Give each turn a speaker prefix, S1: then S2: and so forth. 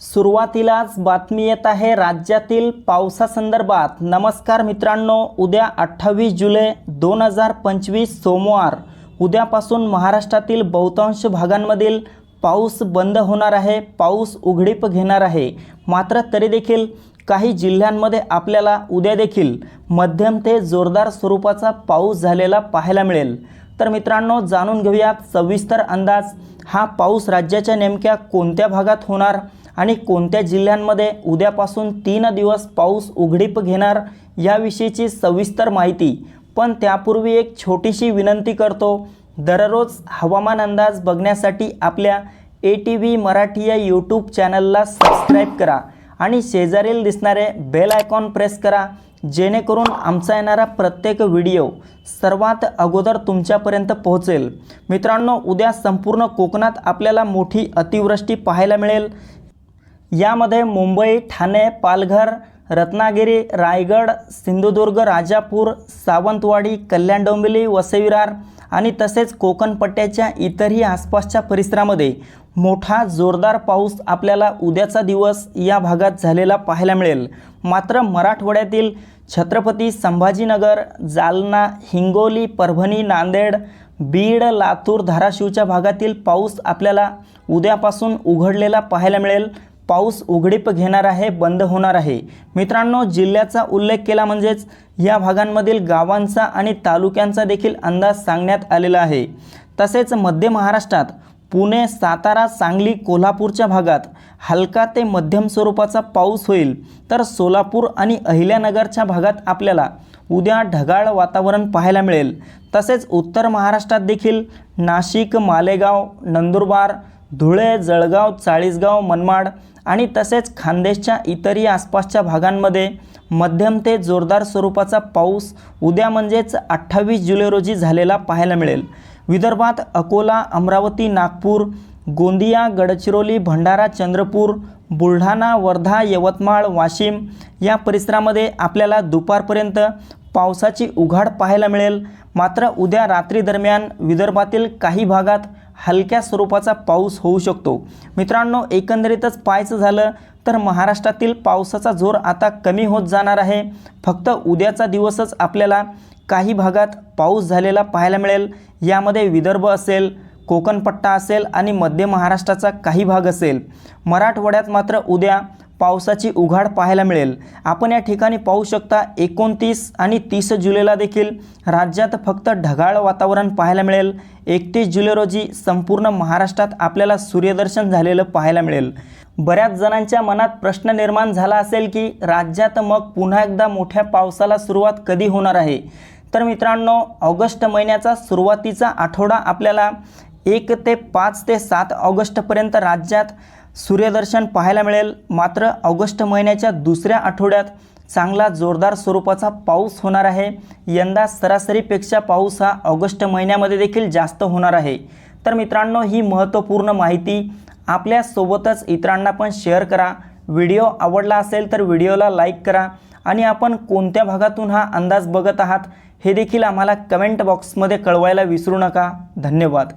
S1: सुरुवातीलाच बातमी येत आहे राज्यातील पावसासंदर्भात. नमस्कार मित्रांनो उद्या अठ्ठावीस जुलै दोन हजार पंचवीस सोमवार. उद्यापासून महाराष्ट्रातील बहुतांश भागांमधील पाऊस बंद होणार आहे पाऊस उघडीप घेणार आहे. मात्र तरी देखील काही जिल्ह्यांमध्ये आपल्याला उद्या देखील मध्यम ते जोरदार स्वरूपाचा पाऊस झालेला पाहायला मिळेल. तर मित्रांनो जाणून घेऊयात सविस्तर अंदाज. हा पाऊस राज्याच्या नेमक्या कोणत्या भागात होणार? आणि कोणत्या जिल्ह्यांमध्ये उद्यापासून तीन दिवस पाऊस उघडीप घेणार याविषयीची सविस्तर माहिती पण त्यापूर्वी एक छोटीशी विनंती करतो. दररोज हवामान अंदाज बघण्यासाठी आपल्या ए टी व्ही मराठी या यूट्यूब चॅनलला सबस्क्राईब करा आणि शेजारील दिसणारे बेल आयकॉन प्रेस करा जेणेकरून आमचा येणारा प्रत्येक व्हिडिओ सर्वात अगोदर तुमच्यापर्यंत पोहोचेल. मित्रांनो उद्या संपूर्ण कोकणात आपल्याला मोठी अतिवृष्टी पाहायला मिळेल. यामध्ये मुंबई ठाणे पालघर रत्नागिरी रायगड सिंधुदुर्ग राजापूर सावंतवाडी कल्याण डोंबिवली वसईविरार आणि तसेच कोकणपट्ट्याच्या इतरही आसपासच्या परिसरामध्ये मोठा जोरदार पाऊस आपल्याला उद्याचा दिवस या भागात झालेला पाहायला मिळेल. मात्र मराठवाड्यातील छत्रपती संभाजीनगर जालना हिंगोली परभणी नांदेड बीड लातूर धाराशिवच्या भागातील पाऊस आपल्याला उद्यापासून उघडलेला पाहायला मिळेल. पाऊस उघडीप घेणार आहे बंद होणार आहे. मित्रांनो जिल्ह्याचा उल्लेख केला म्हणजेच या भागांमधील गावांचा आणि तालुक्यांचा देखील अंदाज सांगण्यात आलेला आहे. तसेच मध्य महाराष्ट्रात पुणे सातारा सांगली कोल्हापूरच्या भागात हलका ते मध्यम स्वरूपाचा पाऊस होईल. तर सोलापूर आणि अहिल्यानगरच्या भागात आपल्याला उद्या ढगाळ वातावरण पाहायला मिळेल. तसेच उत्तर महाराष्ट्रात देखील नाशिक मालेगाव नंदुरबार धुळे जळगाव चाळीसगाव मनमाड आणि तसेच खानदेशच्या इतरही आसपासच्या भागांमध्ये मध्यम ते जोरदार स्वरूपाचा पाऊस उद्या म्हणजेच अठ्ठावीस जुलै रोजी झालेला पाहायला मिळेल. विदर्भात अकोला अमरावती नागपूर गोंदिया गडचिरोली भंडारा चंद्रपूर बुलढाणा वर्धा यवतमाळ वाशिम या परिसरामध्ये आपल्याला दुपारपर्यंत पावसाची उघाड पाहायला मिळेल. मात्र उद्या रात्री दरम्यान विदर्भातील काही भागात हलक्या स्वरूपाचा पाऊस होऊ शकतो. मित्रांनो एकंदरीतच पाहायचं झालं तर महाराष्ट्रातील पावसाचा जोर आता कमी होत जाणार आहे. फक्त उद्याचा दिवसच आपल्याला काही भागात पाऊस झालेला पाहायला मिळेल. यामध्ये विदर्भ असेल कोकणपट्टा असेल आणि मध्य महाराष्ट्राचा काही भाग असेल. मराठवाड्यात मात्र उद्या पावसाची उघाड पाहायला मिळेल. आपण या ठिकाणी पाहू शकता एकोणतीस आणि तीस जुलैला देखील राज्यात फक्त ढगाळ वातावरण पाहायला मिळेल. एकतीस जुलै रोजी संपूर्ण महाराष्ट्रात आपल्याला सूर्यदर्शन झालेलं पाहायला मिळेल. बऱ्याच जणांच्या मनात प्रश्न निर्माण झाला असेल की राज्यात मग पुन्हा एकदा मोठ्या पावसाला सुरुवात कधी होणार आहे? तर मित्रांनो ऑगस्ट महिन्याचा सुरुवातीचा आठवडा आपल्याला एक ते पाच ते सात ऑगस्टपर्यंत राज्यात सूर्यदर्शन पाहायला मिळेल. मात्र ऑगस्ट महिन्याच्या दुसऱ्या आठवड्यात चांगला जोरदार स्वरूपाचा पाऊस होणार आहे. यंदा सरासरीपेक्षा पाऊस हा ऑगस्ट महिन्यामध्ये देखील जास्त होणार आहे. तर मित्रांनो ही महत्त्वपूर्ण माहिती आपल्यासोबतच इतरांना पण शेअर करा. व्हिडिओ आवडला असेल तर व्हिडिओला लाईक करा आणि आपण कोणत्या भागातून हा अंदाज बघत आहात हे देखील आम्हाला कमेंट बॉक्समध्ये कळवायला विसरू नका. धन्यवाद.